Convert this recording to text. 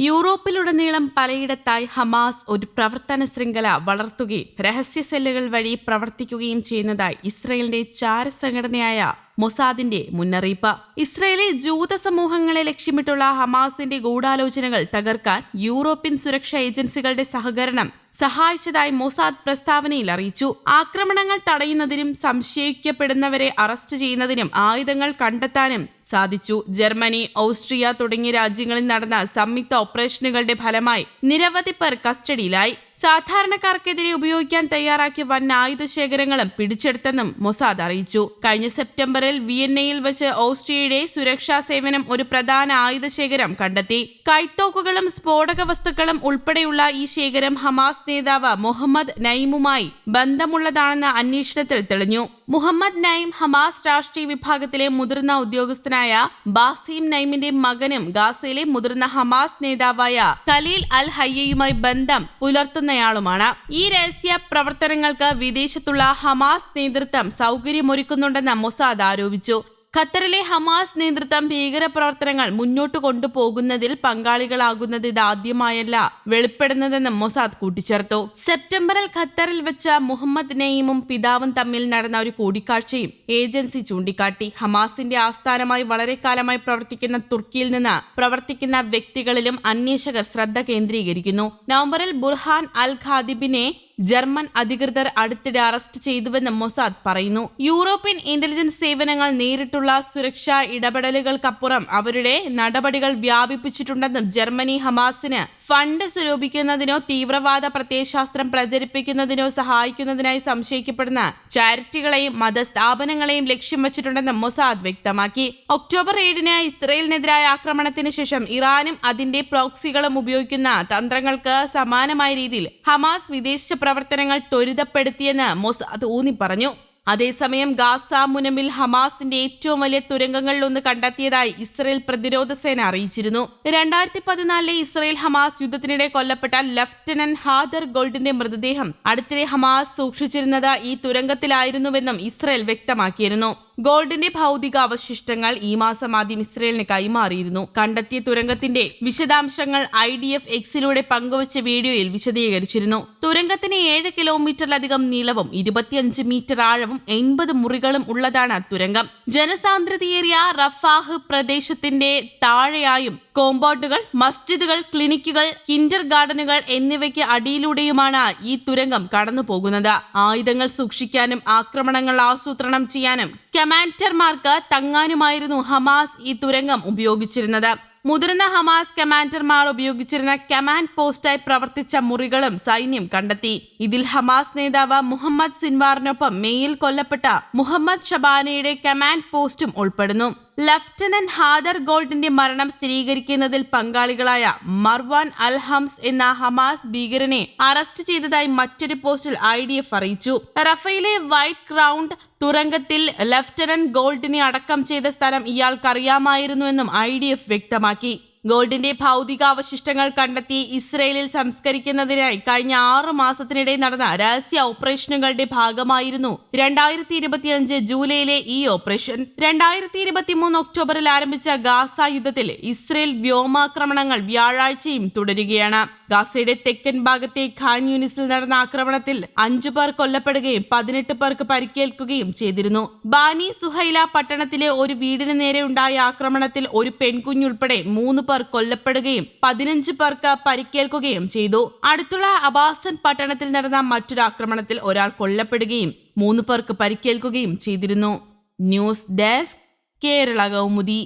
യൂറോപ്പിലുടനീളം പലയിടത്തായി Hamas ഒരു പ്രവർത്തന ശൃംഖല വളർത്തുകയും രഹസ്യ സെല്ലുകൾ വഴി പ്രവർത്തിക്കുകയും ചെയ്യുന്നതായി ഇസ്രയേലിന്റെ ചാരസംഘടനയായ മൊസാദിന്റെ മുന്നറിയിപ്പ്. ഇസ്രയേലി ജൂത സമൂഹങ്ങളെ ലക്ഷ്യമിട്ടുള്ള ഹമാസിന്റെ ഗൂഢാലോചനകൾ തകർക്കാൻ യൂറോപ്യൻ സുരക്ഷാ ഏജൻസികളുടെ സഹകരണം സഹായിച്ചതായി മൊസാദ് പ്രസ്താവനയിൽ അറിയിച്ചു. ആക്രമണങ്ങൾ തടയുന്നതിനും സംശയിക്കപ്പെടുന്നവരെ അറസ്റ്റ് ചെയ്യുന്നതിനും ആയുധങ്ങൾ കണ്ടെത്താനും സാധിച്ചു. ജർമ്മനി ഓസ്ട്രിയ തുടങ്ങിയ രാജ്യങ്ങളിൽ നടന്ന സംയുക്ത ഓപ്പറേഷനുകളുടെ ഫലമായി നിരവധി പേർ കസ്റ്റഡിയിലായി. സാധാരണക്കാർക്കെതിരെ ഉപയോഗിക്കാൻ തയ്യാറാക്കിയ വൻ ആയുധ ശേഖരങ്ങളും പിടിച്ചെടുത്തെന്നും മൊസാദ് അറിയിച്ചു. കഴിഞ്ഞ സെപ്റ്റംബറിൽ വിയന്നയിൽ വെച്ച് ഓസ്ട്രിയയുടെ സുരക്ഷാ സേവനം ഒരു പ്രധാന ആയുധ ശേഖരം കണ്ടെത്തി. കൈത്തോക്കുകളും സ്ഫോടക വസ്തുക്കളും ഉൾപ്പെടെയുള്ള ഈ ശേഖരം ഹമാസ് നേതാവ് മുഹമ്മദ് നൈമുമായി ബന്ധമുള്ളതാണെന്ന അന്വേഷണത്തിൽ തെളിഞ്ഞു. മുഹമ്മദ് നൈം ഹമാസ് രാഷ്ട്രീയ വിഭാഗത്തിലെ മുതിർന്ന ഉദ്യോഗസ്ഥനായ ബാസീം നൈമിന്റെ മകനും ഗാസയിലെ മുതിർന്ന ഹമാസ് നേതാവായ ഖലീൽ അൽ ഹയ്യയുമായി ബന്ധം പുലർത്തുന്നയാളുമാണ്. ഈ രഹസ്യ പ്രവർത്തനങ്ങൾക്ക് വിദേശത്തുള്ള ഹമാസ് നേതൃത്വം സൗകര്യമൊരുക്കുന്നുണ്ടെന്ന് മൊസാദ് ആരോപിച്ചു. ഖത്തറിലെ ഹമാസ് നേതൃത്വം ഭീകരപ്രവർത്തനങ്ങൾ മുന്നോട്ട് കൊണ്ടുപോകുന്നതിൽ പങ്കാളികളാകുന്നത് ഇതാദ്യമായല്ല വെളിപ്പെടുന്നതെന്നും മൊസാദ് കൂട്ടിച്ചേർത്തു. സെപ്റ്റംബറിൽ ഖത്തറിൽ വെച്ച മുഹമ്മദ് നെയ്മും പിതാവും തമ്മിൽ നടന്ന ഒരു കൂടിക്കാഴ്ചയും ഏജൻസി ചൂണ്ടിക്കാട്ടി. ഹമാസിന്റെ ആസ്ഥാനമായി വളരെ കാലമായി പ്രവർത്തിക്കുന്ന തുർക്കിയിൽ നിന്ന് പ്രവർത്തിക്കുന്ന വ്യക്തികളിലും അന്വേഷകർ ശ്രദ്ധ കേന്ദ്രീകരിക്കുന്നു. നവംബറിൽ ബുർഹാൻ അൽ ഖാദിബിനെ ജർമ്മൻ അധികൃതർ അടുത്തിടെ അറസ്റ്റ് ചെയ്തുവെന്ന് മൊസാദ് പറയുന്നു. യൂറോപ്യൻ ഇന്റലിജൻസ് സേവനങ്ങൾ നേരിട്ടുള്ള സുരക്ഷാ ഇടപെടലുകൾക്കപ്പുറം അവരുടെ നടപടികൾ വ്യാപിപ്പിച്ചിട്ടുണ്ടെന്നും ജർമ്മനി ഹമാസിന് ഫണ്ട് സ്വരൂപിക്കുന്നതിനോ തീവ്രവാദ പ്രത്യയശാസ്ത്രം പ്രചരിപ്പിക്കുന്നതിനോ സഹായിക്കുന്നതിനായി സംശയിക്കപ്പെടുന്ന ചാരിറ്റികളെയും മതസ്ഥാപനങ്ങളെയും ലക്ഷ്യം വെച്ചിട്ടുണ്ടെന്ന് മൊസാദ് വ്യക്തമാക്കി. ഒക്ടോബർ ഏഴിന് ഇസ്രയേലിനെതിരായ ആക്രമണത്തിന് ശേഷം ഇറാനും അതിന്റെ പ്രോക്സികളും ഉപയോഗിക്കുന്ന തന്ത്രങ്ങൾക്ക് സമാനമായ രീതിയിൽ ഹമാസ് വിദേശ പ്രവർത്തനങ്ങൾ ത്വരിതപ്പെടുത്തിയെന്ന് മൊസാദ് ഊന്നി പറഞ്ഞു അതേസമയം ഗാസ മുനമിൽ ഹമാസിന്റെ ഏറ്റവും വലിയ തുരങ്കങ്ങളിലൊന്ന് കണ്ടെത്തിയതായി ഇസ്രയേൽ പ്രതിരോധ സേന അറിയിച്ചിരുന്നു. രണ്ടായിരത്തി പതിനാലിലെ ഇസ്രയേൽ ഹമാസ് യുദ്ധത്തിനിടെ കൊല്ലപ്പെട്ട ലഫ്റ്റനന്റ് ഹാദർ ഗോൾഡിന്റെ മൃതദേഹം അടുത്തിടെ ഹമാസ് സൂക്ഷിച്ചിരുന്നത് ഈ തുരങ്കത്തിലായിരുന്നുവെന്നും ഇസ്രയേൽ വ്യക്തമാക്കിയിരുന്നു. ഗോൾഡിന്റെ ഭൗതിക അവശിഷ്ടങ്ങൾ ഈ മാസം ആദ്യം ഇസ്രയേലിന് കൈമാറിയിരുന്നു. കണ്ടെത്തിയ തുരങ്കത്തിന്റെ വിശദാംശങ്ങൾ ഐ ഡി എഫ് എക്സിലൂടെ പങ്കുവച്ച വീഡിയോയിൽ വിശദീകരിച്ചിരുന്നു. തുരങ്കത്തിന് ഏഴ് കിലോമീറ്ററിലധികം നീളവും ഇരുപത്തിയഞ്ച് മീറ്റർ ആഴവും എൺപത് മുറികളും ഉള്ളതാണ് തുരങ്കം. ജനസാന്ദ്രതയേറിയ റഫാഹ് പ്രദേശത്തിന്റെ താഴെയായും കോമ്പൗണ്ടുകൾ മസ്ജിദുകൾ ക്ലിനിക്കുകൾ കിൻഡർ ഗാർഡനുകൾ എന്നിവയ്ക്ക് അടിയിലൂടെയുമാണ് ഈ തുരങ്കം കടന്നുപോകുന്നത്. ആയുധങ്ങൾ സൂക്ഷിക്കാനും ആക്രമണങ്ങൾ ആസൂത്രണം ചെയ്യാനും കമാൻഡർമാർക്ക് തങ്ങാനുമായിരുന്നു ഹമാസ് ഈ തുരങ്കം ഉപയോഗിച്ചിരുന്നത്. മുതിർന്ന ഹമാസ് കമാൻഡർമാർ ഉപയോഗിച്ചിരുന്ന കമാൻഡ് പോസ്റ്റായി പ്രവർത്തിച്ച മുറികളും സൈന്യം കണ്ടെത്തി. ഇതിൽ ഹമാസ് നേതാവ് മുഹമ്മദ് സിൻവാറിനൊപ്പം മെയിൽ കൊല്ലപ്പെട്ട മുഹമ്മദ് ഷബാനയുടെ കമാൻഡ് പോസ്റ്റും ഉൾപ്പെടുന്നു. ലഫ്റ്റനന്റ് ഹാദർ ഗോൾഡിന്റെ മരണം സ്ഥിരീകരിക്കുന്നതിൽ പങ്കാളികളായ മർവാൻ അൽ ഹംസ് എന്ന ഹമാസ് ഭീകരനെ അറസ്റ്റ് ചെയ്തതായി മറ്റൊരു പോസ്റ്റിൽ ഐ ഡി എഫ് അറിയിച്ചു. റഫയിലെ വൈറ്റ് ക്രൗണ്ട് തുരങ്കത്തിൽ ലഫ്റ്റനന്റ് ഗോൾഡിനെ അടക്കം ചെയ്ത സ്ഥലം ഇയാൾക്കറിയാമായിരുന്നുവെന്നും ഐ ഡി എഫ് വ്യക്തമാക്കി. ഗോൾഡിന്റെ ഭൗതികാവശിഷ്ടങ്ങൾ കണ്ടെത്തി ഇസ്രയേലിൽ സംസ്കരിക്കുന്നതിനായി കഴിഞ്ഞ ആറ് മാസത്തിനിടെ നടന്ന രഹസ്യ ഓപ്പറേഷനുകളുടെ ഭാഗമായിരുന്നു രണ്ടായിരത്തി ഇരുപത്തിയഞ്ച് ജൂലൈയിലെ ഈ ഓപ്പറേഷൻ. രണ്ടായിരത്തി ഇരുപത്തിമൂന്ന് ഒക്ടോബറിൽ ആരംഭിച്ച ഗാസ യുദ്ധത്തിൽ ഇസ്രയേൽ വ്യോമാക്രമണങ്ങൾ വ്യാഴാഴ്ചയും തുടരുകയാണ്. ഗാസയുടെ തെക്കൻ ഭാഗത്തെ ഖാൻ യൂണിസിൽ നടന്ന ആക്രമണത്തിൽ അഞ്ചു പേർ കൊല്ലപ്പെടുകയും പതിനെട്ട് പേർക്ക് പരിക്കേൽക്കുകയും ചെയ്തിരുന്നു. ബാനി സുഹൈല പട്ടണത്തിലെ ഒരു വീടിന് നേരെ ഉണ്ടായ ആക്രമണത്തിൽ ഒരു പെൺകുഞ്ഞുൾപ്പെടെ മൂന്ന് പേർ കൊല്ലപ്പെടുകയും പതിനഞ്ച് പേർക്ക് പരിക്കേൽക്കുകയും ചെയ്തു. അടുത്തുള്ള അബാസൻ പട്ടണത്തിൽ നടന്ന മറ്റൊരു ആക്രമണത്തിൽ ഒരാൾ കൊല്ലപ്പെടുകയും മൂന്ന് പേർക്ക് പരിക്കേൽക്കുകയും ചെയ്തിരുന്നു. News desk Kerala Kaumudi.